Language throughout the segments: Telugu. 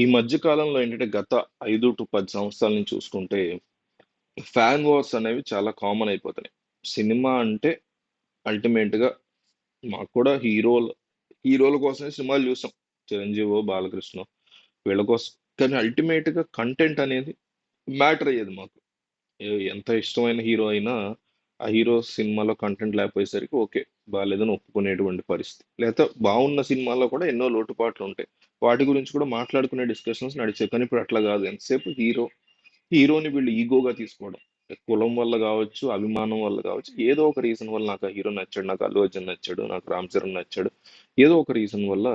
ఈ మధ్య కాలంలో ఏంటంటే గత 5-10 సంవత్సరాల నుంచి చూసుకుంటే, ఫ్యాన్ వార్స్ అనేవి చాలా కామన్ అయిపోతున్నాయి. సినిమా అంటే అల్టిమేట్‌గా మాకు కూడా హీరోలు హీరోల కోసమే సినిమాలు చూసాం. 'చిరంజీవో', బాలకృష్ణ వీళ్ళ కోసం. కానీ అల్టిమేట్‌గా కంటెంట్ అనేది మ్యాటర్ అయ్యేది మాకు. ఎంత ఇష్టమైన హీరో అయినా, ఆ హీరో సినిమాలో కంటెంట్ లేకపోయేసరికి ఓకే. బాగాలేదని ఒప్పుకునేటువంటి పరిస్థితి. లేకపోతే బాగున్న సినిమాల్లో కూడా ఎన్నో లోటుపాట్లు ఉంటాయి వాటి గురించి కూడా మాట్లాడుకునే డిస్కషన్స్ నడిచాయి. కానీ ఇప్పుడు అట్లా కాదు ఎంతసేపు హీరో, హీరోని వీళ్ళు ఈగోగా తీసుకోవడం. కులం వల్ల కావచ్చు అభిమానం వల్ల కావచ్చు ఏదో ఒక రీజన్ వల్ల నాకు హీరో నచ్చాడు, నాకు అల్లు అర్జున్ నచ్చాడు, నాకు రామ్ చరణ్ నచ్చాడు. ఏదో ఒక రీజన్ వల్ల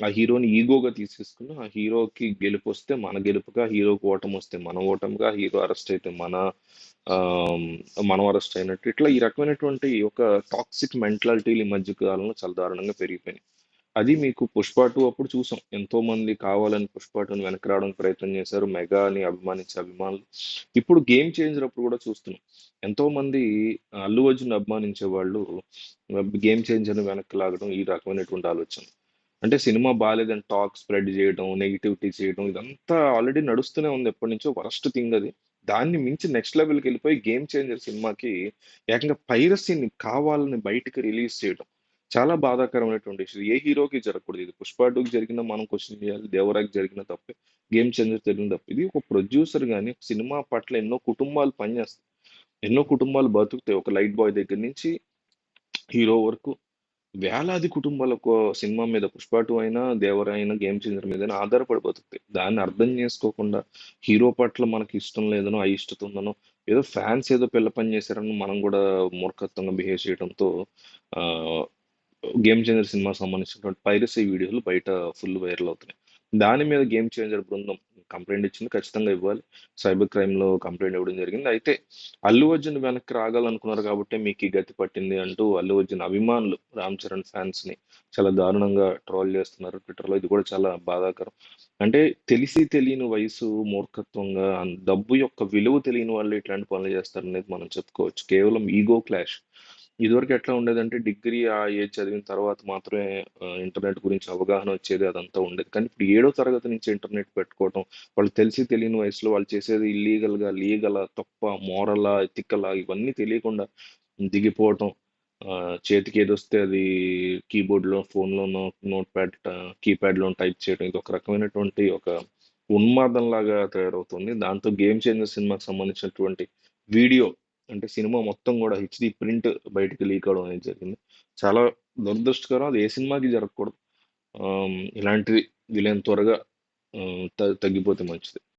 ఆ హీరోని ఈగోగా తీసేసుకుని ఆ హీరోకి గెలుపొస్తే మన గెలుపుగా, హీరోకి వస్తే మన ఓటమిగా, హీరో అరెస్ట్ అయితే మన మనం అరెస్ట్ అయినట్టు. ఇట్లా ఈ రకమైనటువంటి ఒక టాక్సిక్ మెంటాలిటీలు ఈ మధ్య కాలంలో చాలా దారుణంగా పెరిగిపోయినాయి. అది మీకు 'పుష్ప టూ అప్పుడు చూసాం. ఎంతోమంది కావాలని 'పుష్ప టూని వెనక్కి రావడానికి ప్రయత్నం చేశారు. 'మెగా'ని అభిమానించే అభిమానులు. ఇప్పుడు 'గేమ్ చేంజర్' అప్పుడు కూడా చూస్తున్నాం. ఎంతోమంది అల్లు అర్జున్ అభిమానించే వాళ్ళు 'గేమ్ చేంజర్‌ని' వెనక్కి లాగడం ఈ రకమైనటువంటి ఆలోచన. అంటే సినిమా బాగాలేదని టాక్ స్ప్రెడ్ చేయడం, నెగటివిటీ చేయడం ఇదంతా ఆల్రెడీ నడుస్తూనే ఉంది ఎప్పటినుంచో వరస్ట్ థింగ్ అది. దాన్ని మించి నెక్స్ట్ లెవెల్కి వెళ్ళిపోయి 'గేమ్ చేంజర్' సినిమాకి ఏకంగా పైరసీని కావాలని బయటికి రిలీజ్ చేయడం. చాలా బాధాకరమైనటువంటి విషయం. ఏ హీరోకి జరగకూడదు ఇది. 'పుష్ప టూకి జరిగిన మనం క్వశ్చన్ చేయాలి. 'దేవరా'కి జరిగిన తప్పే. 'గేమ్ చేంజర్' జరిగిన తప్పే. ఇది ఒక ప్రొడ్యూసర్ కానీ సినిమా పట్ల ఎన్నో కుటుంబాలు పనిచేస్తాయి. ఎన్నో కుటుంబాలు బతుకుతాయి. ఒక లైట్ బాయ్ దగ్గర నుంచి హీరో వరకు వేలాది కుటుంబాలకు సినిమా మీద 'పుష్ప 2' అయినా, 'దేవర' అయినా, 'గేమ్ చేంజర్' మీద అయినా ఆధారపడిపోతుంది దాన్ని అర్థం చేసుకోకుండా హీరో పట్ల మనకి ఇష్టం లేదనో, అయిష్టత ఉందనో, ఏదో ఫ్యాన్స్ ఏదో పిల్ల పని చేశారని మనం గూడా మూర్ఖత్వంగా బిహేవ్ చేయడంతో ఆహ్, 'గేమ్ చేంజర్' సినిమాకి సంబంధించినటువంటి పైరసీ వీడియోలు బయట ఫుల్ వైరల్ అవుతున్నాయి. దాని మీద 'గేమ్ చేంజర్' బృందం కంప్లైంట్ ఇచ్చింది. ఖచ్చితంగా ఇవ్వాలి. సైబర్ క్రైమ్‌లో కంప్లైంట్ ఇవ్వడం జరిగింది. అయితే అల్లు అర్జున్ వెనక్కి రాగాలనుకున్నారు కాబట్టి మీకు ఈ గతి పట్టింది అంటూ అల్లు అర్జున్ అభిమానులు రామ్ చరణ్ ఫ్యాన్స్‌ని చాలా దారుణంగా ట్రోల్ చేస్తున్నారు ట్విట్టర్‌లో. ఇది కూడా చాలా బాధాకరం. అంటే తెలిసి తెలియని వయసు మూర్ఖత్వంగా డబ్బు యొక్క విలువ తెలియని వాళ్ళు ఇట్లాంటి పనులు చేస్తారనేది మనం చెప్పుకోవచ్చు. కేవలం ఈగో క్లాష్. ఇదివరకు ఎట్లా ఉండేదంటే డిగ్రీ ఆ ఏజ్ చదివిన తర్వాత మాత్రమే ఇంటర్నెట్ గురించి అవగాహన వచ్చేది. అదంతా ఉండేది. కానీ ఇప్పుడు ఏడో తరగతి నుంచి ఇంటర్నెట్ పెట్టుకోవటం, వాళ్ళు తెలిసి తెలియని వయసులో వాళ్ళు చేసేది ఇల్లీగల్‌గా, లీగలా, తప్ప మోరలా, ఎథికలా ఇవన్నీ తెలియకుండా దిగిపోవటం. చేతికి ఏదొస్తే అది కీబోర్డ్‌లో, ఫోన్‌లోనో, నోట్‌ప్యాడ్ ప్యాడ్ కీప్యాడ్లో టైప్ చేయడం. ఇది ఒక రకమైనటువంటి ఒక ఉన్మాదంలాగా తయారవుతుంది. దాంతో 'గేమ్ చేంజర్' సినిమాకి సంబంధించినటువంటి వీడియో అంటే సినిమా మొత్తం కూడా హెచ్‌డీ ప్రింట్ బయటికి లీక్ అవ్వడం అనేది జరిగింది. చాలా దురదృష్టకరం. అది ఏ సినిమాకి జరగకూడదు. ఇలాంటివి వీలైనంత త్వరగా తగ్గిపోతే మంచిది.